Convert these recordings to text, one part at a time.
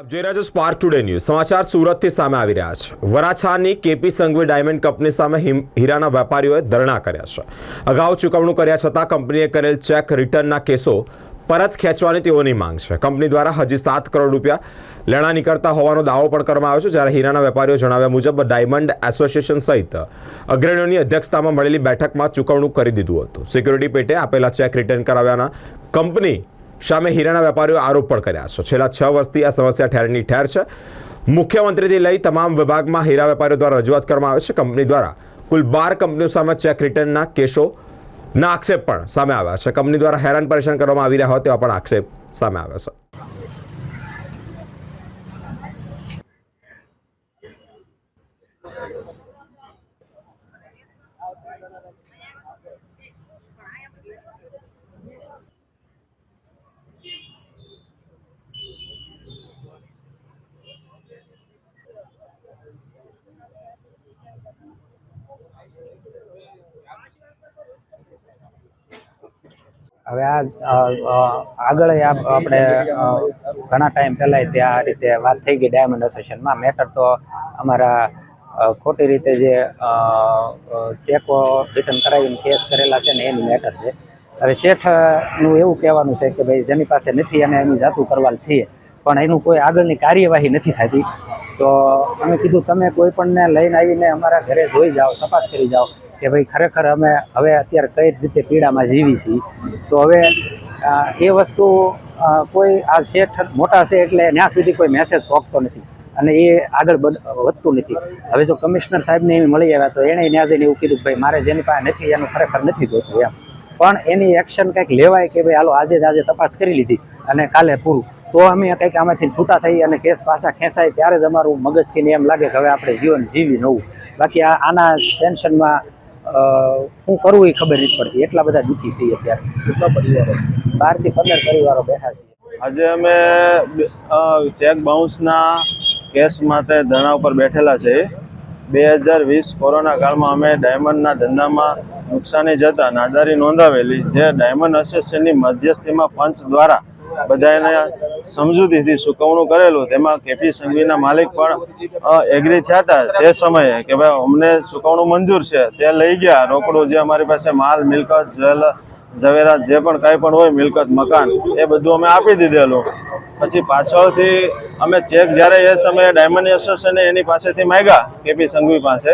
આપ જોઈ રહ્યા છો સ્પાર્ક ટુડે ન્યૂઝ સમાચાર સુરતથી સામે આવી રહ્યા છે. વરાછાની K P Sanghvi diamond company સામે હીરાના વેપારીઓએ ધરણા કર્યા છે. અગાઉ ચૂકવણું કર્યા છતાં કંપનીએ કરેલ ચેક રિટર્નના કેસો પરત ખેંચવાની તેઓની માંગ છે. કંપની દ્વારા હજી સાત કરોડ રૂપિયા લેણા નીકળતા હોવાનો દાવો પણ કરવામાં આવ્યો છે, જ્યારે હીરાના વેપારીઓ જણાવ્યા મુજબ ડાયમંડ એસોસિએશન સહિત અગ્રણીઓની અધ્યક્ષતામાં મળેલી બેઠકમાં ચૂકવણું કરી દીધું હતું. સિક્યુરિટી પેટે આપેલા ચેક રિટર્ન કરાવ્યાના કંપની સામે હીરાના વેપારીઓ આરોપ પણ કર્યા છે. છેલ્લા છ વર્ષથી આ સમસ્યા ઠેરની ઠેર છે. મુખ્યમંત્રીથી લઈ તમામ વિભાગમાં હીરા વેપારીઓ દ્વારા રજૂઆત કરવામાં આવે છે. કંપની દ્વારા કુલ બાર કંપનીઓ સામે ચેક રિટર્નના કેસો ના આક્ષેપ પણ સામે આવ્યા છે. કંપની દ્વારા હેરાન પરેશાન કરવામાં આવી રહ્યા હોય તેવા પણ આક્ષેપ સામે આવ્યા છે. હવે આ આગળ આપણે ઘણા ટાઈમ પહેલાં ત્યાં આ રીતે વાત થઈ ગઈ ડાયમંડ એસોસિએશનમાં મેટર તો અમારા ખોટી રીતે જે ચેકો રિટર્ન કરાવીને કેસ કરેલા છે ને એની મેટર છે. હવે શેઠનું એવું કહેવાનું છે કે ભાઈ જેની પાસે નથી અને એની જાતું કરવાલ છીએ, પણ એનું કોઈ આગળની કાર્યવાહી નથી થતી. તો અમે કીધું, તમે કોઈ પણને લઈને આવીને અમારા ઘરે જોઈ જાઓ, તપાસ કરી જાઓ. કે ભાઈ ખરેખર અમે હવે અત્યારે કઈ રીતે પીડામાં જીવી છીએ. તો હવે એ વસ્તુ કોઈ આ શેઠ મોટા છે એટલે ત્યાં સુધી કોઈ મેસેજ પહોંચતો નથી અને એ આગળ વધતું નથી. હવે જો કમિશનર સાહેબને એમ મળી આવ્યા તો એણે ત્યાં જઈને એવું કીધું ભાઈ મારે જેની પાસે નથી, એનું ખરેખર નથી જોતું એમ. પણ એની એક્શન કંઈક લેવાય કે ભાઈ હાલો આજે જ આજે તપાસ કરી લીધી અને કાલે પૂરું. તો અમે કંઈક આમાંથી છૂટા થઈ અને કેસ પાછા ખેંચાય ત્યારે જ અમારું મગજથી એમ લાગે કે હવે આપણે જીવન જીવી નવું. બાકી આ, આના ટેન્શનમાં શું કરવું એ ખબર નથી પડતી. એટલા બધા દુઃખી છીએ અત્યારે. કેટલા પરિવારો. બારથી પંદર પરિવારો બેઠા છીએ. આજે અમે ચેક બાઉન્સના કેસ માટે ધરણા ઉપર બેઠેલા છે. બે હજાર વીસ કોરોના કાળમાં અમે ડાયમંડના ધંધામાં નુકસાની જતા નાદારી નોંધાવેલી, જે ડાયમંડ એસોસિએશનની મધ્યસ્થીમાં પંચ દ્વારા બધાને સમજૂતીથી સુકવણું કરેલું, તેમાં કેપી સંઘવીના માલિક પણ એગ્રી થયા હતા તે સમયે કે ભાઈ અમને સુકવણું મંજૂર છે, તે લઈ ગયા. રોકડું જે અમારી પાસે માલ, મિલકત, જલ, ઝવેરાત જે પણ કાંઈ પણ હોય, મિલકત, મકાન, એ બધું અમે આપી દીધેલું. પછી પાછળથી અમે ચેક જ્યારે એ સમયે ડાયમંડ એસોસિએશને એની પાસેથી માંગ્યા, કેપી સંઘવી પાસે,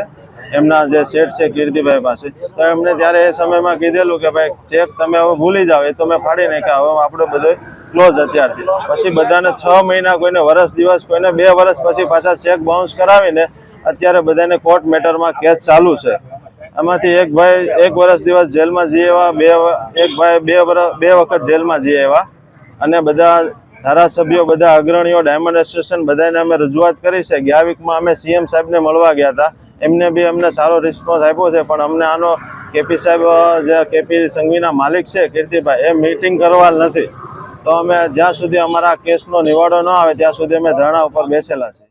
એમના જે શેઠ છે કીર્તિભાઈ પાસે, તો એમને ત્યારે એ સમયમાં કીધેલું કે ભાઈ ચેક તમે હવે ભૂલી જાઓ, એ તો મેં ફાડી નાખ્યા હવે આપણે બધો ક્લોઝ અત્યારથી. પછી બધાને છ મહિના કોઈને વરસ દિવસ, કોઈને બે વર્ષ પછી પાછા ચેક બાઉન્સ કરાવીને અત્યારે બધાને કોર્ટ મેટરમાં કેસ ચાલુ છે. એમાંથી એક ભાઈ એક વર્ષ દિવસ જેલમાં જઈ આવ્યા, બે એક ભાઈ બે વર્ષ બે વખત જેલમાં જઈ આવ્યા. અને બધા ધારાસભ્યો, બધા અગ્રણીઓ ડાયમંડ એસોસિએશન બધાને અમે રજૂઆત કરી છે ગયા વીકમાં અમે સીએમ સાહેબને મળવા ગયા હતા. એમને બી અમને સારો રિસ્પોન્સ આપ્યો છે, પણ અમને આનો કેપી સાહેબ, જે કેપી સંઘવીના માલિક છે, કીર્તિભાઈ, એ મીટિંગ કરવા નથી. તો અમે જ્યાં સુધી અમારા કેસનો નિવાડો ન આવે, ત્યાં સુધી અમે ધરણા ઉપર બેસેલા છીએ.